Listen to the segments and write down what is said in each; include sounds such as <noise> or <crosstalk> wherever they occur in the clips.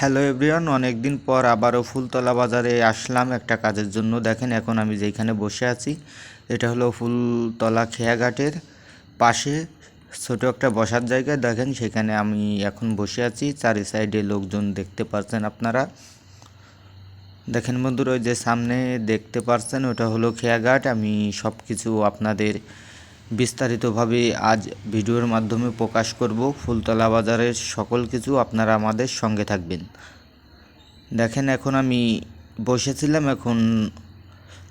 Hello everyone অনেক দিন পর আবারও ফুলতলা বাজারে আসলাম একটা কাজের জন্য। দেখেন এখন আমি যেখানে বসে আছি, এটা হলো ফুলতলা খেয়াঘাটের পাশে ছোট একটা বসার জায়গা। দেখেন সেখানে আমি এখন বসে আছি, চারি সাইডে লোকজন দেখতে পাচ্ছেন আপনারা। দেখেন বন্ধুরা, ওই যে সামনে দেখতে পাচ্ছেন, ওটা হলো খেয়াঘাট। আমি সব কিছু আপনাদের বিস্তারিতভাবে আজ ভিডিওর মাধ্যমে প্রকাশ করব ফুলতলা বাজারের সকল কিছু আপনারা আমাদের সঙ্গে থাকবেন। দেখেন এখন আমি বসেছিলাম, এখন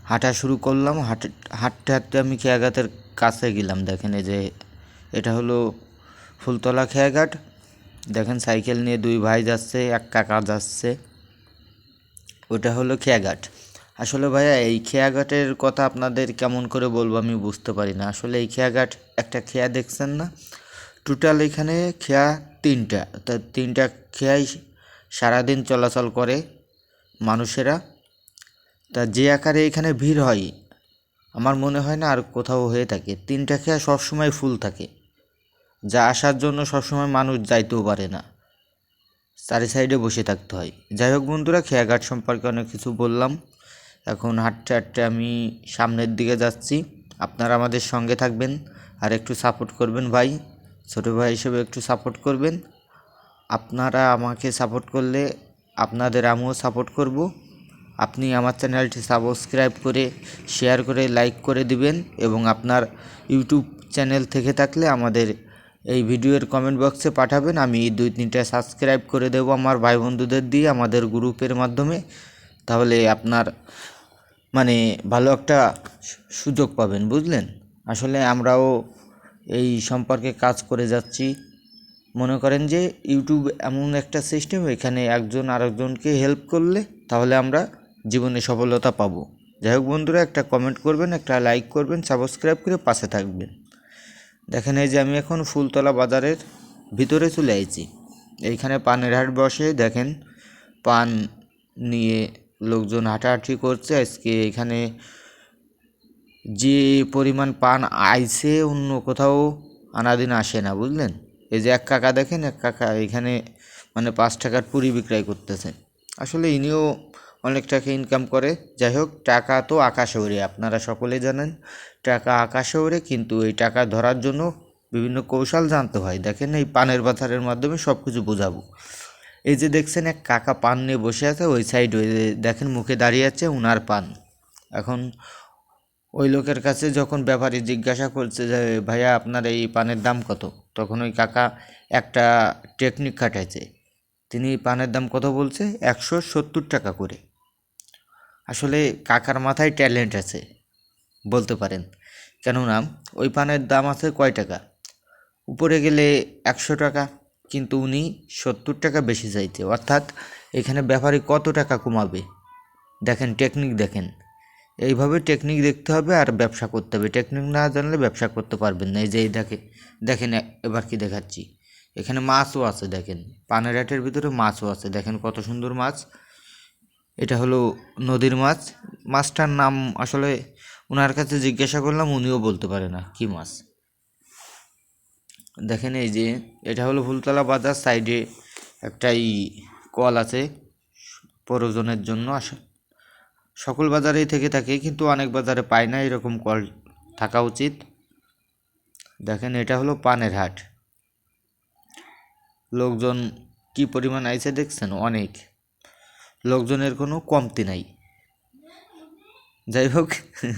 হাঁটা শুরু করলাম। হাঁটে, হাঁটতে হাঁটতে আমি খেয়াঘাটের কাছে গেলাম। দেখেন এই যে এটা হলো ফুলতলা খেয়াঘাট। দেখেন সাইকেল নিয়ে দুই ভাই যাচ্ছে, এক কাকা যাচ্ছে। ওটা হলো খেয়াঘাট। আসলে ভাইয়া, এই খেয়াঘাটের কথা আপনাদের কেমন করে বলব আমি বুঝতে পারি না। আসলে এই খেয়াঘাট একটা খেয়া দেখছেন না? টোটাল এখানে খেয়া তিনটা। তা তিনটা খেয়াই সারাদিন চলাচল করে মানুষেরা। তা যে আকারে এখানে ভিড় হয়, আমার মনে হয় না আর কোথাও হয়ে থাকে। তিনটা খেয়া সবসময় ফুল থাকে। যা আসার জন্য সবসময় মানুষ যাইতেও পারে না। চারি সাইডে বসে থাকতে হয়। যাই হোক বন্ধুরা খেয়াঘাট সম্পর্কে অনেক কিছু বললাম। এখন হাঁটতে হাঁটতে আমি সামনের দিকে যাচ্ছি। আপনারা আমাদের সঙ্গে থাকবেন আর একটু সাপোর্ট করবেন ভাই। ছোটো ভাই হিসেবে একটু সাপোর্ট করবেন। আপনারা আমাকে সাপোর্ট করলে আপনাদের আমিও সাপোর্ট করব। আপনি আমার চ্যানেলটি সাবস্ক্রাইব করে শেয়ার করে লাইক করে দিবেন এবং আপনার ইউটিউব চ্যানেল থেকে থাকলে আমাদের এই ভিডিওর কমেন্ট বক্সে পাঠাবেন। আমি দুই তিনটা সাবস্ক্রাইব করে দেবো আমার ভাই বন্ধুদের দিয়ে আমাদের গ্রুপের মাধ্যমে। তাহলে আপনার মানে ভালো একটা সুযোগ পাবেন, বুঝলেন? আসলে আমরাও এই সম্পর্কে কাজ করে যাচ্ছি। মনে করেন যে ইউটিউব এমন একটা সিস্টেম, এখানে একজন আরেকজনকে হেল্প করলে তাহলে আমরা জীবনে সফলতা পাবো। যাই হোক বন্ধুরা, একটা কমেন্ট করবেন, একটা লাইক করবেন সাবস্ক্রাইব করে পাশে থাকবেন। দেখেন এই যে আমি এখন ফুলতলা বাজারের ভিতরে চলে আইছি। এইখানে পানের হাট বসে, দেখেন পান নিয়ে লোকজন হাঁটাহাঁটি করছে। আজকে এখানে যে পরিমাণ পান আইছে, অন্য কোথাও আনাদিন আসে না, বুঝলেন? এই যে এক কাকা দেখেন, এক কাকা এখানে মানে পাঁচ টাকার পুরি বিক্রয় করতেছে। আসলে ইনিও অনেক টাকা ইনকাম করে। যাই হোক, টাকা তো আকাশে ওড়ে, আপনারা সকলে জানেন। টাকা আকাশে ওড়ে, কিন্তু এই টাকা ধরার জন্য বিভিন্ন কৌশল জানতে হয়। দেখেন এই পানের বাজারের মাধ্যমে সব কিছু বোঝাবো। এই যে দেখছেন, এক কাকা পান নিয়ে বসে আছে, ওই সাইড ওই দেখেন, মুখে দাঁড়িয়ে আছে, উনার পান। এখন ওই লোকের কাছে যখন ব্যাপারী জিজ্ঞাসা করছে যে, ভাইয়া, আপনার এই পানের দাম কত? তখন ওই কাকা একটা টেকনিক খাটাইছে। তিনি পানের দাম কত বলছে? একশো সত্তর টাকা করে। আসলে কাকার মাথায় ট্যালেন্ট আছে, বলতে পারেন। কেননা, ওই পানের দাম আছে কয় টাকা? উপরে গেলে একশো টাকা কিন্তু উনি সত্তর টাকা বেশি চাইছে অর্থাৎ এখানে ব্যাপারী কত টাকা কমাবে? দেখেন টেকনিক দেখেন। এইভাবে টেকনিক দেখতে হবে আর ব্যবসা করতে হবে। টেকনিক না জানলে ব্যবসা করতে পারবেন না। এই যে এই দেখে, দেখেন এবার কি দেখাচ্ছি। এখানে মাছও আছে দেখেন। পানের হাটের ভিতরে মাছও আছে। দেখেন কত সুন্দর মাছ। এটা হলো নদীর মাছ। মাছটার নাম আসলে ওনার কাছে জিজ্ঞাসা করলাম, উনিও বলতে পারে না কি মাছ। দেখেন এই যে, এটা হলো ফুলতলা বাজার সাইডে একটা একটাই কল আছে প্রয়োজনের জন্য। সকল বাজারেই থেকে থাকে, কিন্তু অনেক বাজারে পায় না এরকম কল থাকা উচিত। দেখেন এটা হলো পানের হাট। লোকজন কি পরিমাণ আইছে দেখছেন? অনেক। লোকজনের কোনো কমতি নাই। যাই হোক,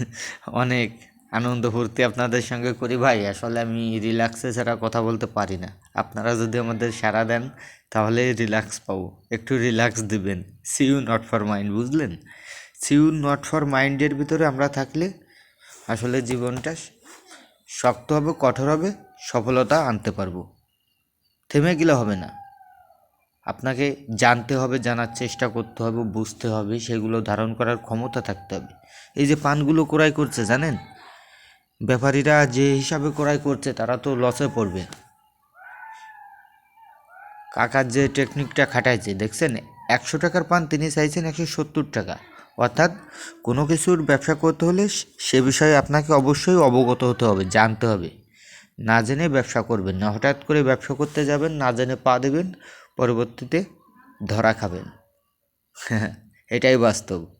<laughs> অনেক। আনন্দ ফুর্তি আপনাদের সঙ্গে করি ভাই। আসলে আমি রিল্যাক্সে ছাড়া কথা বলতে পারি না। আপনারা যদি আমাদের সাড়া দেন, তাহলে রিল্যাক্স পাবো। একটু রিল্যাক্স দিবেন। ইউ নট ফর মাইন্ড বুঝলেন? সি ইউ নট ফর মাইন্ডের ভিতরে আমরা থাকলে আসলে জীবনটা শক্ত হবে, কঠোর হবে, সফলতা আনতে পারব। থেমে গেলে হবে না। আপনাকে জানতে হবে, জানার চেষ্টা করতে হবে, বুঝতে হবে, সেগুলো ধারণ করার ক্ষমতা থাকতে হবে। এই যে পানগুলো ক্রয় করছে, জানেন? ব্যাপারীরা যে হিসাবে ক্রয় করছে, তারা তো লসে পড়বে। কাকার যে টেকনিকটা খাটাইছে, দেখছেন? একশো টাকার পান তিনি চাইছেন একশো সত্তর টাকা। অর্থাৎ কোনো কিছুর ব্যবসা করতে হলে সে বিষয়ে আপনাকে অবশ্যই অবগত হতে হবে, জানতে হবে। না জেনে ব্যবসা করবেন না। হঠাৎ করে ব্যবসা করতে যাবেন, না জেনে পা দেবেন, পরবর্তীতে ধরা খাবেন। <laughs> এটাই বাস্তব।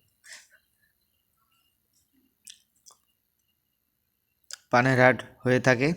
পানের হাট হয়ে থাকে।